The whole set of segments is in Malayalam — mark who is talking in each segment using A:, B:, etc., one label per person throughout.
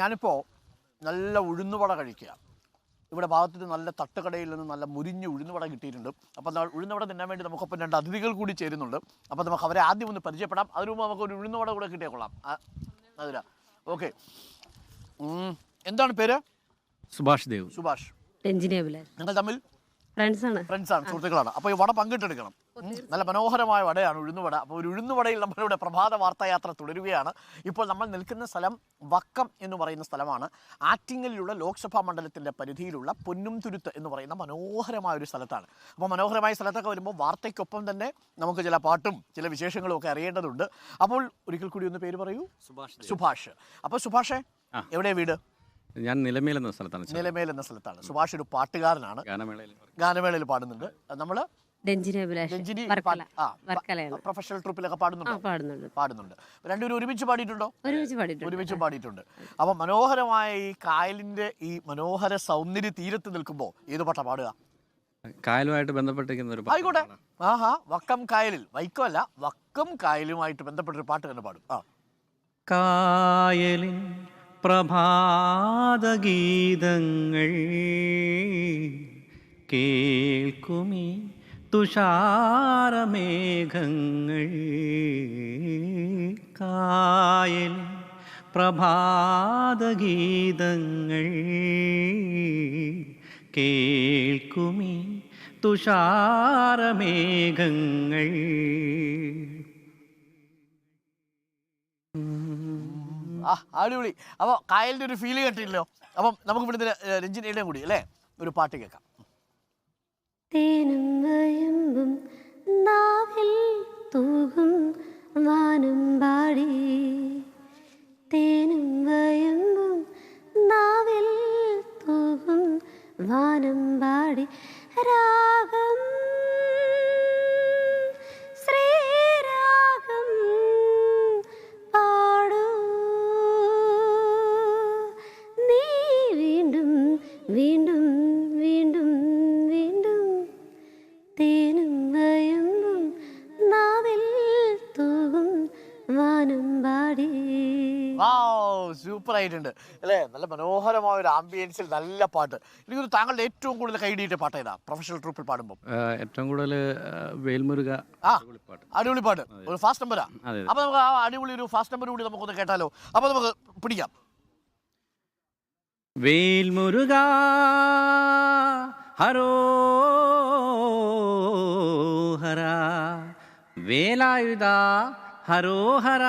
A: ഞാനിപ്പോൾ നല്ല ഉഴുന്നുവട കഴിക്കുക. ഇവിടെ ഭാഗത്ത് നല്ല തട്ടുകടയിൽ നിന്ന് നല്ല മുരിഞ്ഞ് ഉഴുന്നുവട കിട്ടിയിട്ടുണ്ട്. അപ്പോൾ നമ്മൾ ഉഴുന്നുവട തിന്നാൻ വേണ്ടി നമുക്കൊപ്പം രണ്ട് അതിഥികൾ കൂടി ചേരുന്നുണ്ട്. അപ്പോൾ നമുക്ക് അവരെ ആദ്യം ഒന്ന് പരിചയപ്പെടാം. അതിനു മുമ്പ് നമുക്ക് ഒരു ഉഴുന്നുവട കൂടെ കിട്ടിയാൽ കൊള്ളാം. അതില ഓക്കെ. എന്താണ് പേര്?
B: സുഭാഷ് ദേവ്.
A: സുഭാഷ്.
C: രഞ്ജിനി അഭിലാഷ്.
A: നിങ്ങൾ തമ്മിൽ
C: ഫ്രണ്ട്സ് ആണ്
A: ഫ്രണ്ട്സ് ആണ് സുഹൃത്തുക്കളാണ്. അപ്പോൾ ഈ വട പങ്കിട്ടെടുക്കണം. നല്ല മനോഹരമായ വടയാണ് ഉഴുന്നുവട. അപ്പോൾ ഒരു ഉഴുന്നുവടയിൽ നമ്മളിവിടെ പ്രഭാത വാർത്തായാത്ര തുടരുകയാണ്. ഇപ്പോൾ നമ്മൾ നിൽക്കുന്ന സ്ഥലം വക്കം എന്ന് പറയുന്ന സ്ഥലമാണ്. ആറ്റിങ്ങലിലുള്ള ലോക്സഭാ മണ്ഡലത്തിന്റെ പരിധിയിലുള്ള പൊന്നും തുരുത്ത് എന്ന് പറയുന്ന മനോഹരമായ ഒരു സ്ഥലത്താണ്. അപ്പോൾ മനോഹരമായ സ്ഥലത്തൊക്കെ വരുമ്പോൾ വാർത്തയ്ക്കൊപ്പം തന്നെ നമുക്ക് ചില പാട്ടും ചില വിശേഷങ്ങളും ഒക്കെ അറിയേണ്ടതുണ്ട്. അപ്പോൾ ഒരിക്കൽ കൂടി ഒന്ന് പേര് പറയൂ.
B: സുഭാഷ്
A: സുഭാഷ്. അപ്പോൾ സുഭാഷേ. എവിടെ വീട്?
B: ഞാൻ നിലമേൽ എന്ന സ്ഥലത്താണ്
A: നിലമേൽ എന്ന സ്ഥലത്താണ്. സുഭാഷ് ഒരു പാട്ടുകാരനാണ്.
B: ഗാനമേളയിൽ.
A: ഗാനമേളയിൽ പാടുന്നുണ്ട്. നമ്മൾ
C: രഞ്ജിനി അഭിലാഷ്
A: രഞ്ജിനി
C: വർക്കല.
A: പാ- ആ,
C: വർക്കലയാണ്.
A: പ്രൊഫഷണൽ ട്രൂപ്പിലൊക്കെ
C: ആ
A: പാടുന്നുണ്ടോ.
C: പാടുന്നുണ്ട്.
A: പാടുന്നുണ്ട് രണ്ടുപേരും ഒരുമിച്ച് പാടിയിട്ടുണ്ടോ?
C: ഒരുമിച്ച് പാടിയിട്ടുണ്ട്.
A: ഒരുമിച്ച് പാടിയിട്ടുണ്ട്. അപ്പം മനോഹരമായ ഈ കായലിന്റെ ഈ മനോഹര സൗന്ദര്യ തീരത്ത് നിൽക്കുമ്പോൾ ഏത് പാട്ടാ പാടുക?
B: കായലുമായിട്ട് ബന്ധപ്പെട്ടിരിക്കുന്ന ഒരു പാട്ട്
A: ആയിക്കോട്ടെ. ആഹാ വക്കം കായലിൽ. വൈക്കോല്ല വക്കം കായലുമായിട്ട് ബന്ധപ്പെട്ടൊരു പാട്ട് തന്നെ പാടും. ആ.
B: കായലിൻ പ്രഭാതഗീതങ്ങൾ കേൾക്കുമീ തുഷാരമേഘങ്ങൾ കായൽ പ്രഭാതഗീതങ്ങൾ കേൾക്കുമി തുഷാരമേഘങ്ങൾ.
A: ആ അടിപൊളി. അപ്പോൾ കായലിന്റെ ഒരു ഫീൽ കേട്ടില്ലല്ലോ അപ്പം നമുക്ക് ഇവിടുത്തെ രഞ്ജിനിയുടെയും കൂടി അല്ലേ? ഒരു പാട്ട് കേൾക്കാം.
C: തേനും വയമ്പും നാവിൽ തൂകും വാനം പാടി. തേനും വയമ്പും നാവിൽ തൂകും വാനം പാടി. രാഗം തേനും വയമ്പും നാവിൽ തൂകും വാനം പാടി.
A: വാവ് സൂപ്പർ ആയിട്ടുണ്ട്. അല്ലേ? നല്ല മനോഹരമായ ഒരു ആംബിയൻസിൽ നല്ല പാട്ട്. എനിക്കൊരു താങ്കളുടെ ഏറ്റവും കൂടുതൽ കൈഡിയിട്ട പാട്ട് ഏതാ? പ്രൊഫഷണൽ ട്രൂപ്പിൽ പാടുമ്പോൾ
B: ഏറ്റവും കൂടുതൽ വേൽമുരുക
A: ആ അടിപൊളി പാട്ട്. ഒരു ഫാസ്റ്റ് നമ്പറാ അപ്പൊ നമുക്ക് ആ അടിപൊളി ഒരു ഫാസ്റ്റ് നമ്പർ കൂടി നമുക്കൊന്ന് കേട്ടാലോ? അപ്പൊ നമുക്ക് പിടിക്കാം.
B: വേൽമുരുക ഹരോ ഹര വേലായുധ ഹരോഹര.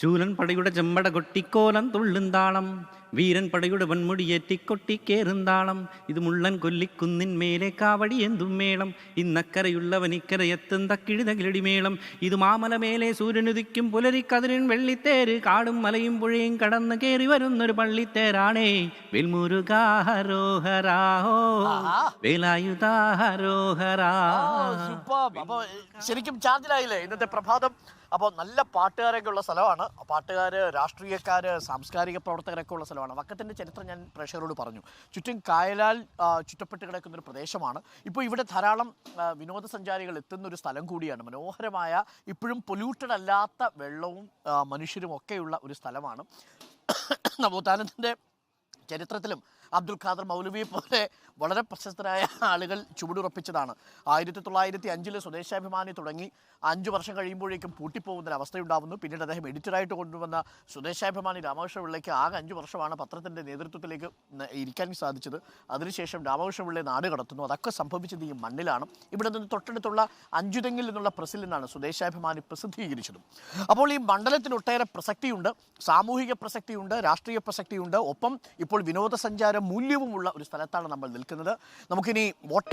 B: ശൂലൻ പടയുടെ ചെമ്പട കൊട്ടിക്കോലം തുള്ളുന്താളം വീരൻ പടയുടെ വൻമുടിയേറ്റിക്കൊട്ടിക്കേറുന്താളം ഇത് മുള്ളൻ കൊല്ലിക്കുന്നിൻ മേലെ കാവടി എന്തും മേളം. ഇന്നക്കരയുള്ളവൻ ഇക്കരയെത്തും തക്കിഴിതകിലടി മേളം ഇത് മാമല മേലെ സൂര്യനുദിക്കും പുലരിക്കതിരിൻ വെള്ളിത്തേര്. കാടും മലയും പുഴയും കടന്ന് കയറി വരുന്നൊരു പള്ളിത്തേരാണേ. വെൽമുരുകാഹരോഹരാഹോ. വേലായുധാഹരോഹരാ
A: ശരിക്കും ചാർജിലായില്ലേ ഇന്നത്തെ പ്രഭാതം. അപ്പോൾ നല്ല പാട്ടുകാരൊക്കെ ഉള്ള സ്ഥലമാണ്. പാട്ടുകാര് രാഷ്ട്രീയക്കാര് സാംസ്കാരിക പ്രവർത്തകരൊക്കെ ഉള്ള സ്ഥലമാണ് വക്കത്തിന്റെ ചരിത്രം ഞാൻ പ്രേക്ഷകരോട് പറഞ്ഞു. ചുറ്റും കായലാൽ ചുറ്റപ്പെട്ട് കിടക്കുന്ന ഒരു പ്രദേശമാണ്. ഇപ്പോൾ ഇവിടെ ധാരാളം വിനോദസഞ്ചാരികൾ എത്തുന്ന ഒരു സ്ഥലം കൂടിയാണ്. മനോഹരമായ ഇപ്പോഴും പൊല്യൂട്ടഡ് അല്ലാത്ത വെള്ളവും മനുഷ്യരും ഒക്കെയുള്ള ഒരു സ്ഥലമാണ്. നവോത്ഥാനത്തിന്റെ ചരിത്രത്തിലും അബ്ദുൽ ഖാദർ മൗലവിയെ പോലെ വളരെ പ്രശസ്തരായ ആളുകൾ ചുവടുറപ്പിച്ചതാണ്. ആയിരത്തി തൊള്ളായിരത്തി അഞ്ചിൽ സ്വദേശാഭിമാനി തുടങ്ങി. അഞ്ച് വർഷം കഴിയുമ്പോഴേക്കും പൂട്ടിപ്പോകുന്ന ഒരു അവസ്ഥയുണ്ടാവുന്നു പിന്നീട് അദ്ദേഹം എഡിറ്ററായിട്ട് കൊണ്ടുവന്ന സ്വദേശാഭിമാനി രാമകൃഷ്ണ പിള്ളയ്ക്ക് ആകെ അഞ്ച് വർഷമാണ് പത്രത്തിന്റെ നേതൃത്വത്തിലേക്ക് ഇരിക്കാൻ സാധിച്ചത്. അതിനുശേഷം രാമകൃഷ്ണ പിള്ളയെ നാട് കടത്തുന്നു. അതൊക്കെ സംഭവിച്ചത് ഈ മണ്ണിലാണ്. ഇവിടെ നിന്ന് തൊട്ടടുത്തുള്ള അഞ്ചുതെങ്ങിൽ നിന്നുള്ള പ്രസിൽ നിന്നാണ് സ്വദേശാഭിമാനി പ്രസിദ്ധീകരിച്ചതും. അപ്പോൾ ഈ മണ്ഡലത്തിന് ഒട്ടേറെ പ്രസക്തിയുണ്ട്. സാമൂഹിക പ്രസക്തിയുണ്ട് രാഷ്ട്രീയ പ്രസക്തിയുണ്ട്. ഒപ്പം വിനോദസഞ്ചാര മൂല്യവുമുള്ള ഒരു സ്ഥലത്താണ് നമ്മൾ നിൽക്കുന്നത്. നമുക്കിനി വോട്ട്